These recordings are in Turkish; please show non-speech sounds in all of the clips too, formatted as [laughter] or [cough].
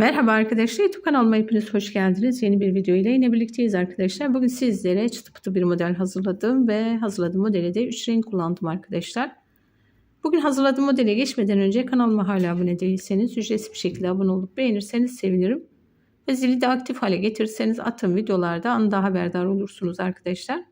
Merhaba arkadaşlar YouTube kanalıma hepiniz hoş geldiniz. Yeni bir video ile yine birlikteyiz arkadaşlar. Bugün sizlere çıtı pıtı bir model hazırladım ve hazırladığım modeli de 3 renk kullandım arkadaşlar. Bugün hazırladığım modele geçmeden önce kanalıma hala abone değilseniz ücretsiz bir şekilde abone olup beğenirseniz sevinirim. Ve zili de aktif hale getirirseniz attığım videolarda anında haberdar olursunuz arkadaşlar.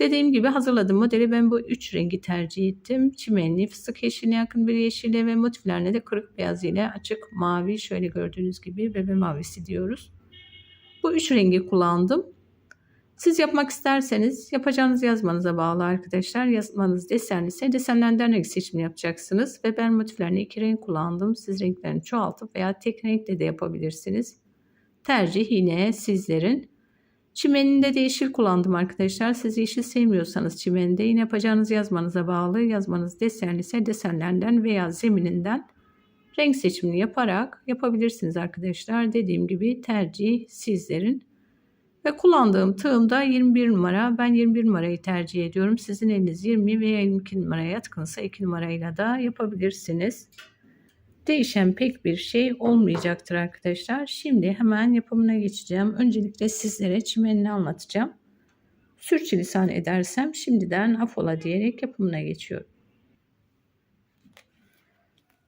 Dediğim gibi hazırladığım modeli ben bu üç rengi tercih ettim. Çimenli, fıstık yeşiline yakın bir yeşile ve motiflerine de kırık beyaz ile açık mavi şöyle gördüğünüz gibi bebe mavisi diyoruz. Bu üç rengi kullandım. Siz yapmak isterseniz yapacağınız yazmanıza bağlı arkadaşlar. Yazmanız desenliyse desenlerden renk seçimi yapacaksınız. Ve ben motiflerini iki renk kullandım. Siz renklerini çoğaltıp veya tek renkle de yapabilirsiniz. Tercih yine sizlerin. Çimeninde de yeşil kullandım arkadaşlar. Siz yeşil sevmiyorsanız çimeninde yine yapacağınız yazmanıza bağlı. Yazmanız desenli ise desenlerden veya zemininden renk seçimini yaparak yapabilirsiniz arkadaşlar. Dediğim gibi tercih sizlerin. Ve kullandığım tığım da 21 numara. Ben 21 numarayı tercih ediyorum. Sizin eliniz 20 veya 22 numaraya yatkınsa 2 numarayla da yapabilirsiniz değişen pek bir şey olmayacaktır arkadaşlar. Şimdi hemen yapımına geçeceğim. Öncelikle sizlere çimenini anlatacağım. Sürçülisan edersem şimdiden afola diyerek yapımına geçiyorum.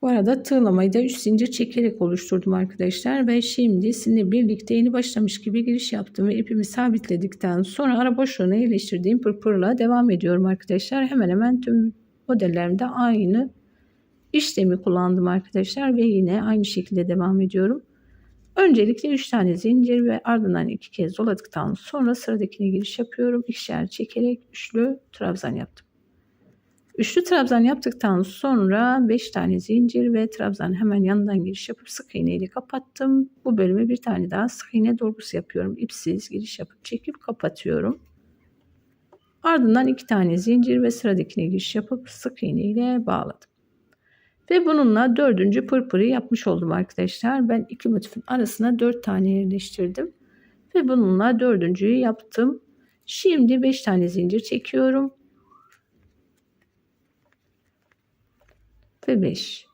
Bu arada tığlamayı da 3 zincir çekerek oluşturdum arkadaşlar ve şimdi sizinle birlikte yeni başlamış gibi giriş yaptım ve ipimi sabitledikten sonra ara boşluğuna yerleştirdiğim pırpırla devam ediyorum arkadaşlar. Hemen hemen tüm modellerimde aynı işlemi kullandım arkadaşlar ve yine aynı şekilde devam ediyorum. Öncelikle 3 tane zincir ve ardından 2 kez doladıktan sonra sıradakine giriş yapıyorum. İkişer çekerek üçlü trabzan yaptım. Üçlü trabzan yaptıktan sonra 5 tane zincir ve trabzan hemen yanından giriş yapıp sık iğne ile kapattım. Bu bölüme bir tane daha sık iğne dolgusu yapıyorum. İpsiz giriş yapıp çekip kapatıyorum. Ardından 2 tane zincir ve sıradakine giriş yapıp sık iğne ile bağladım. Ve bununla dördüncü pırpırı yapmış oldum arkadaşlar. Ben iki motifin arasına dört tane yerleştirdim. Ve bununla dördüncüyü yaptım. Şimdi beş tane zincir çekiyorum. Ve beş.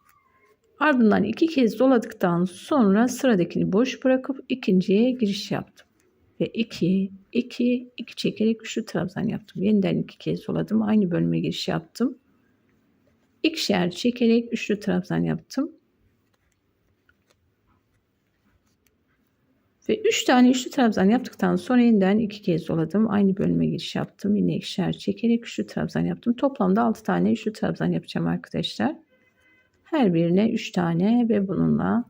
Ardından iki kez doladıktan sonra sıradakini boş bırakıp ikinciye giriş yaptım. Ve iki, iki, iki çekerek üçlü trabzan yaptım. Yeniden iki kez doladım. Aynı bölüme giriş yaptım ikişer çekerek üçlü trabzan yaptım. Ve 3 tane üçlü trabzan yaptıktan sonra yeniden 2 kez doladım. Aynı bölüme giriş yaptım. Yine ikişer çekerek üçlü trabzan yaptım. Toplamda 6 tane üçlü trabzan yapacağım arkadaşlar. Her birine 3 tane ve bununla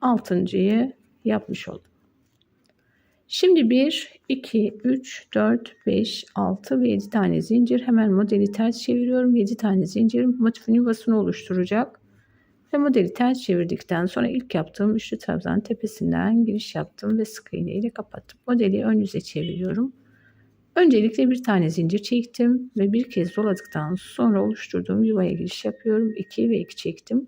6.yı yapmış oldum. Şimdi 1, 2, 3, 4, 5, 6 ve 7 tane zincir. Hemen modeli ters çeviriyorum. 7 tane zincirim motifin yuvasını oluşturacak. Ve modeli ters çevirdikten sonra ilk yaptığım üçlü trabzan tepesinden giriş yaptım ve sık iğne ile kapattım. Modeli ön yüze çeviriyorum. Öncelikle bir tane zincir çektim ve bir kez doladıktan sonra oluşturduğum yuvaya giriş yapıyorum. 2 ve 2 çektim.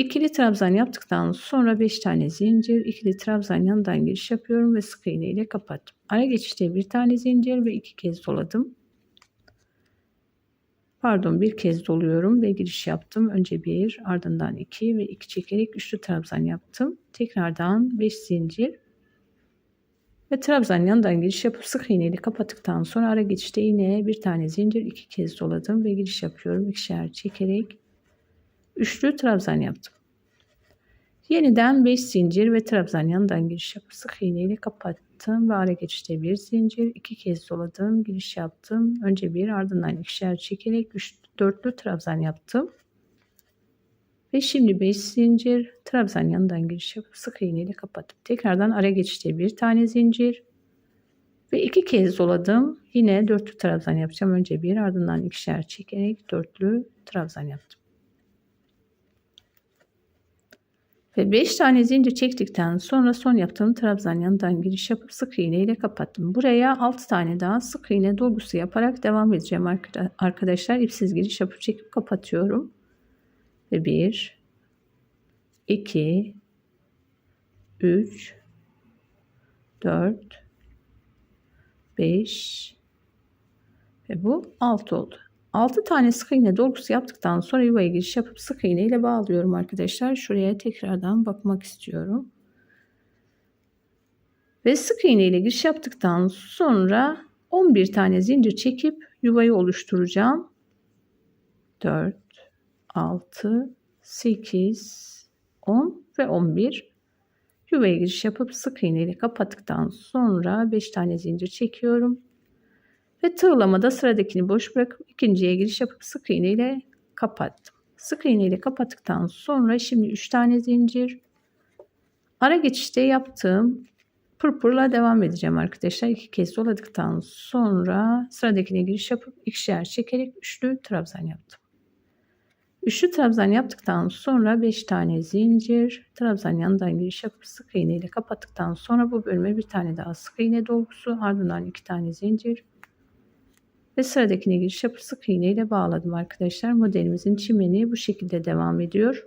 İkili trabzan yaptıktan sonra 5 tane zincir, ikili trabzan yanından giriş yapıyorum ve sık iğne ile kapattım. Ara geçişte bir tane zincir ve iki kez doladım. Pardon bir kez doluyorum ve giriş yaptım. Önce bir ardından iki ve iki çekerek üçlü trabzan yaptım. Tekrardan 5 zincir ve trabzan yanından giriş yapıp sık iğne ile kapattıktan sonra ara geçişte yine bir tane zincir iki kez doladım ve giriş yapıyorum. İkişer çekerek üçlü trabzan yaptım. Yeniden 5 zincir ve trabzan yanından giriş yapıp sık iğne ile kapattım ve ara geçişte bir zincir iki kez doladım giriş yaptım. Önce bir ardından ikişer çekerek üç, dörtlü trabzan yaptım. Ve şimdi 5 zincir trabzan yanından giriş yapıp sık iğne ile kapattım. Tekrardan ara geçişte bir tane zincir ve iki kez doladım. Yine dörtlü trabzan yapacağım. Önce bir ardından ikişer çekerek dörtlü trabzan yaptım Ve 5 tane zincir çektikten sonra son yaptığım trabzan yanından giriş yapıp sık iğne ile kapattım. Buraya 6 tane daha sık iğne dolgusu yaparak devam edeceğim arkadaşlar. İpsiz giriş yapıp çekip kapatıyorum. Ve 1 2 3 4 5 ve bu 6 oldu. 6 tane sık iğne dolgusu yaptıktan sonra yuvaya giriş yapıp sık iğne ile bağlıyorum arkadaşlar. Şuraya tekrardan bakmak istiyorum. Ve sık iğne ile giriş yaptıktan sonra 11 tane zincir çekip yuvayı oluşturacağım. 4, 6, 8, 10 ve 11. Yuvaya giriş yapıp sık iğne ile kapattıktan sonra 5 tane zincir çekiyorum. Ve tığlamada sıradakini boş bırakıp ikinciye giriş yapıp sık iğne ile kapattım. Sık iğne ile kapattıktan sonra şimdi 3 tane zincir. Ara geçişte yaptığım pırpırla devam edeceğim arkadaşlar. İki kez doladıktan sonra sıradakine giriş yapıp ikişer çekerek üçlü trabzan yaptım. Üçlü trabzan yaptıktan sonra 5 tane zincir, trabzan yanından giriş yapıp sık iğne ile kapattıktan sonra bu bölüme bir tane daha sık iğne dolgusu, ardından iki tane zincir ve sıradakine giriş yapıp sık iğne ile bağladım arkadaşlar. Modelimizin çimeni bu şekilde devam ediyor.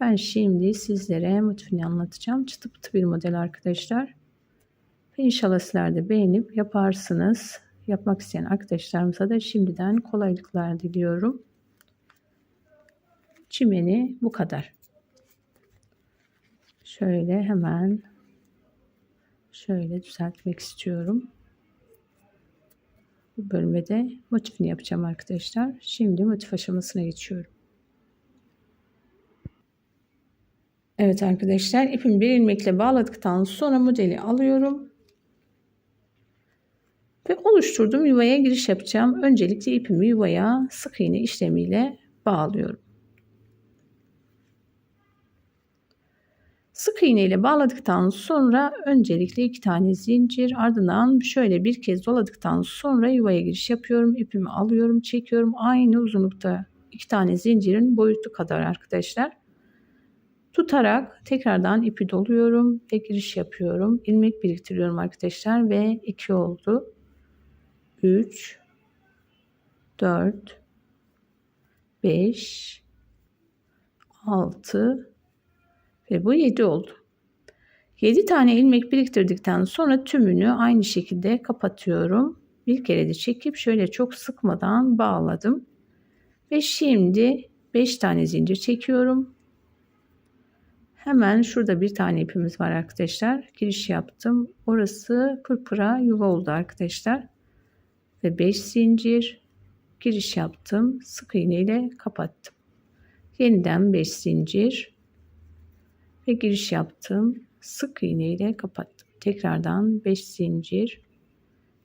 Ben şimdi sizlere motifini anlatacağım. Çıtı pıtı bir model arkadaşlar. Ve inşallah sizler de beğenip yaparsınız. Yapmak isteyen arkadaşlarımıza da şimdiden kolaylıklar diliyorum. Çimeni bu kadar. Şöyle hemen şöyle düzeltmek istiyorum. Bu bölmede motifini yapacağım arkadaşlar. Şimdi motif aşamasına geçiyorum. Evet arkadaşlar ipimi bir ilmekle bağladıktan sonra modeli alıyorum. Ve oluşturduğum yuvaya giriş yapacağım. Öncelikle ipimi yuvaya sık iğne işlemiyle bağlıyorum. Sık iğne ile bağladıktan sonra öncelikle iki tane zincir ardından şöyle bir kez doladıktan sonra yuvaya giriş yapıyorum. İpimi alıyorum, çekiyorum. Aynı uzunlukta iki tane zincirin boyutu kadar arkadaşlar. Tutarak tekrardan ipi doluyorum ve giriş yapıyorum. İlmek biriktiriyorum arkadaşlar ve 2 oldu. 3 4 5 6 ve bu 7 oldu. 7 tane ilmek biriktirdikten sonra tümünü aynı şekilde kapatıyorum. Bir kere de çekip şöyle çok sıkmadan bağladım. Ve şimdi 5 tane zincir çekiyorum. Hemen şurada bir tane ipimiz var arkadaşlar. Giriş yaptım. Orası pırpıra yuva oldu arkadaşlar. Ve 5 zincir giriş yaptım. Sık iğne ile kapattım. Yeniden 5 zincir ve giriş yaptım. Sık iğne ile kapattım. Tekrardan 5 zincir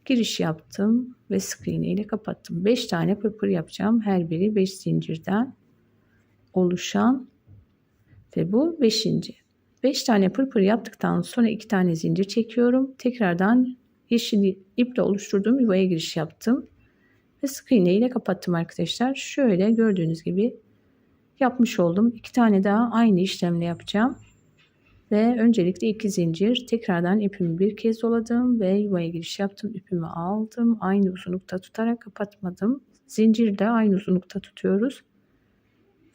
giriş yaptım ve sık iğne ile kapattım. 5 tane pırpır yapacağım. Her biri 5 zincirden oluşan ve bu 5. 5 tane pırpır yaptıktan sonra 2 tane zincir çekiyorum. Tekrardan yeşil iple oluşturduğum yuvaya giriş yaptım. Ve sık iğne ile kapattım arkadaşlar. Şöyle gördüğünüz gibi yapmış oldum. 2 tane daha aynı işlemle yapacağım. Ve öncelikle iki zincir tekrardan ipimi bir kez doladım ve yuvaya giriş yaptım. İpimi aldım. Aynı uzunlukta tutarak kapatmadım. Zincir de aynı uzunlukta tutuyoruz.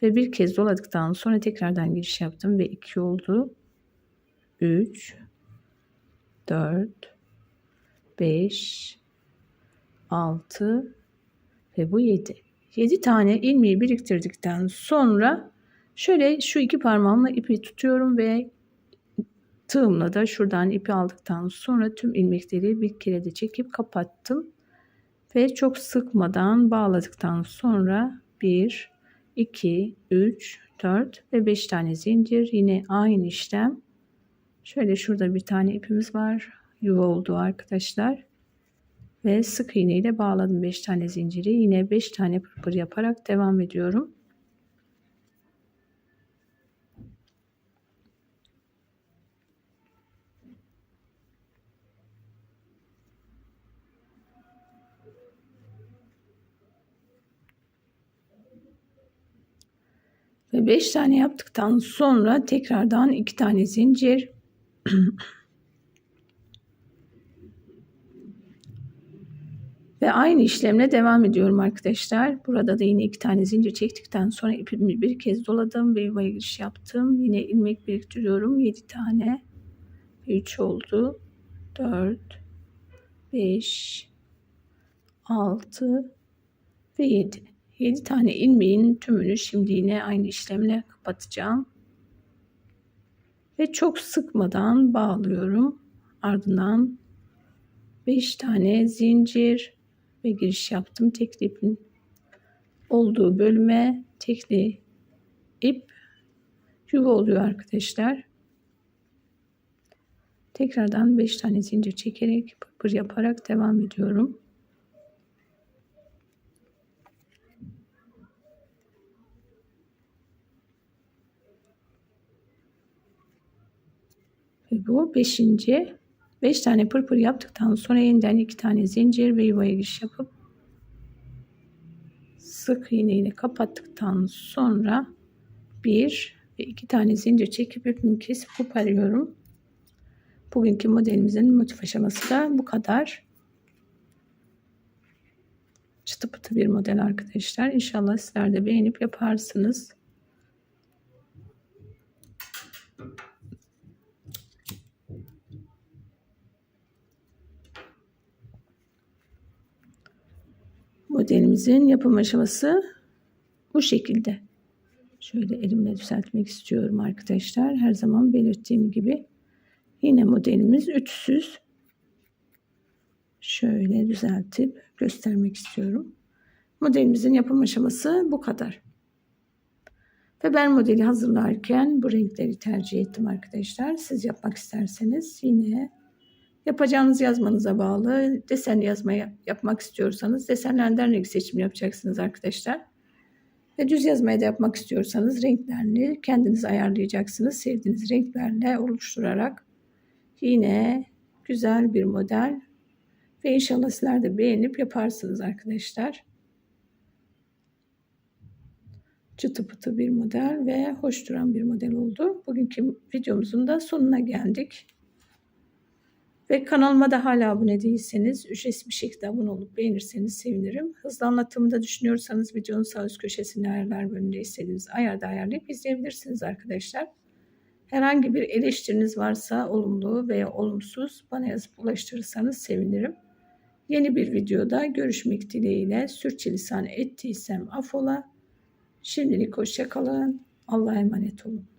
Ve bir kez doladıktan sonra tekrardan giriş yaptım ve 2 oldu. 3 4 5 6 ve bu 7. 7 tane ilmeği biriktirdikten sonra şöyle şu iki parmağımla ipi tutuyorum ve tığımla da şuradan ipi aldıktan sonra tüm ilmekleri bir kere de çekip kapattım. Ve çok sıkmadan bağladıktan sonra 1, 2, 3, 4 ve 5 tane zincir. Yine aynı işlem. Şöyle şurada bir tane ipimiz var. Yuva oldu arkadaşlar. Ve sık iğne ile bağladım 5 tane zinciri. Yine 5 tane pırpır yaparak devam ediyorum. Ve 5 tane yaptıktan sonra tekrardan 2 tane zincir [clears throat] Ve aynı işlemle devam ediyorum arkadaşlar. Burada da yine iki tane zincir çektikten sonra ipimi bir kez doladım ve yuvaya giriş yaptım. Yine ilmek biriktiriyorum. 7 tane. 3 oldu. 4 5 6 ve 7. 7 tane ilmeğin tümünü şimdi yine aynı işlemle kapatacağım. Ve çok sıkmadan bağlıyorum. Ardından 5 tane zincir ve giriş yaptım. Tekli ipin olduğu bölüme tekli ip yuva oluyor arkadaşlar. Tekrardan 5 tane zincir çekerek pırpır yaparak devam ediyorum. Ve bu beşinci. Beş tane pırpır yaptıktan sonra yeniden iki tane zincir ve yuvaya giriş yapıp sık iğne ile kapattıktan sonra bir ve iki tane zincir çekip ipimi kesip koparıyorum. Bugünkü modelimizin motif aşaması da bu kadar. Çıtı pıtı bir model arkadaşlar. İnşallah sizler de beğenip yaparsınız. Modelimizin yapım aşaması bu şekilde. Şöyle elimle düzeltmek istiyorum arkadaşlar. Her zaman belirttiğim gibi yine modelimiz ütüsüz. Şöyle düzeltip göstermek istiyorum. Modelimizin yapım aşaması bu kadar. Ve ben modeli hazırlarken bu renkleri tercih ettim arkadaşlar. Siz yapmak isterseniz yine yapacağınız yazmanıza bağlı. Desen yazmaya yapmak istiyorsanız desenlerden renk seçimi yapacaksınız arkadaşlar. Ve düz yazmayı da yapmak istiyorsanız renklerini kendiniz ayarlayacaksınız. Sevdiğiniz renklerle oluşturarak yine güzel bir model ve inşallah sizler de beğenip yaparsınız arkadaşlar. Çıtı pıtı bir model ve hoş duran bir model oldu. Bugünkü videomuzun da sonuna geldik. Ve kanalıma da hala abone değilseniz ücretsiz bir şekilde abone olup beğenirseniz sevinirim. Hızlı anlatımı da düşünüyorsanız videonun sağ üst köşesinde ayarlar bölümünde istediğiniz ayarda ayarlayıp izleyebilirsiniz arkadaşlar. Herhangi bir eleştiriniz varsa olumlu veya olumsuz bana yazıp ulaştırırsanız sevinirim. Yeni bir videoda görüşmek dileğiyle sürçülisan ettiysem afola. Şimdilik hoşçakalın. Allah'a emanet olun.